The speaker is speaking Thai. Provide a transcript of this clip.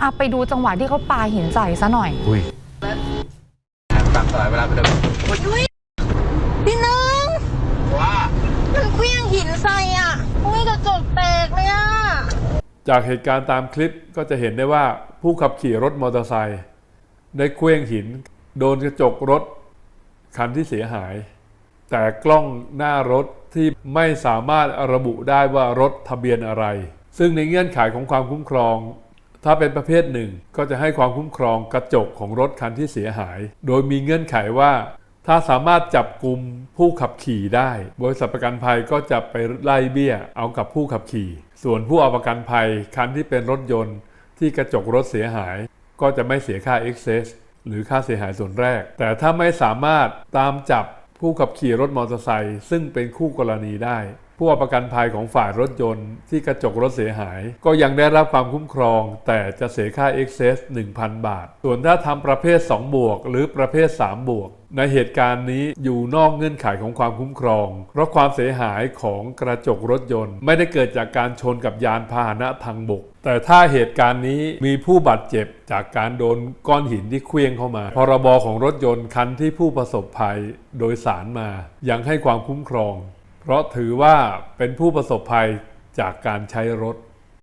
อะไปดูจังหวะที่เขาปาหินใส่ซะหน่อย อุ้ยปากซอยเวลาไปเดินพี่นึงว่ามันเคลี้ยงหินใส่อะอุ้ยกระจกแตกเลยอะ จากเหตุการณ์ตามคลิปก็จะเห็นได้ว่าผู้ขับขี่รถมอเตอร์ไซค์ได้เคว้งหิน โดนกระจกรถคันที่เสียหาย แต่กล้องหน้ารถที่ไม่สามารถระบุได้ว่ารถทะเบียนอะไร ซึ่งในเงื่อนไขของความคุ้มครอง ถ้าเป็นประเภทหนึ่งก็จะให้ความคุ้มครองกระจกของรถคันที่เสียหาย โดยมีเงื่อนไขว่า ถ้าสามารถจับกลุ่มผู้ขับขี่ได้ บริษัทประกันภัยก็จะไปไล่เบี้ยเอากับผู้ขับขี่ ส่วนผู้เอาประกันภัยคันที่เป็นรถยนต์ ที่กระจกรถเสียหาย ก็จะไม่เสียค่า excess หรือค่าเสียหายส่วนแรก แต่ถ้าไม่สามารถตามจับผู้ขับขี่รถมอเตอร์ไซค์ซึ่งเป็นคู่กรณีได้ ผู้เอาประกันภัยของฝ่ายรถยนต์ที่กระจกรถเสียหาย ก็ยังได้รับความคุ้มครอง แต่จะเสียค่า excess 1,000 บาท ส่วนถ้าทำประเภท 2 บวก หรือประเภท 3 บวก ในเหตุการณ์นี้อยู่นอกเงื่อนไขของความคุ้มครอง เพราะความเสียหายของกระจกรถยนต์ ไม่ได้เกิดจากการชนกับยานพาหนะทางบก แต่ถ้าเหตุการณ์นี้มีผู้บาดเจ็บจากการโดนก้อนหินที่เคลื่องเข้ามา พรบของรถยนต์คันที่ผู้ประสบภัยโดยสารมา ยังให้ความคุ้มครอง เพราะถือว่าเป็นผู้ประสบภัยจากการใช้รถ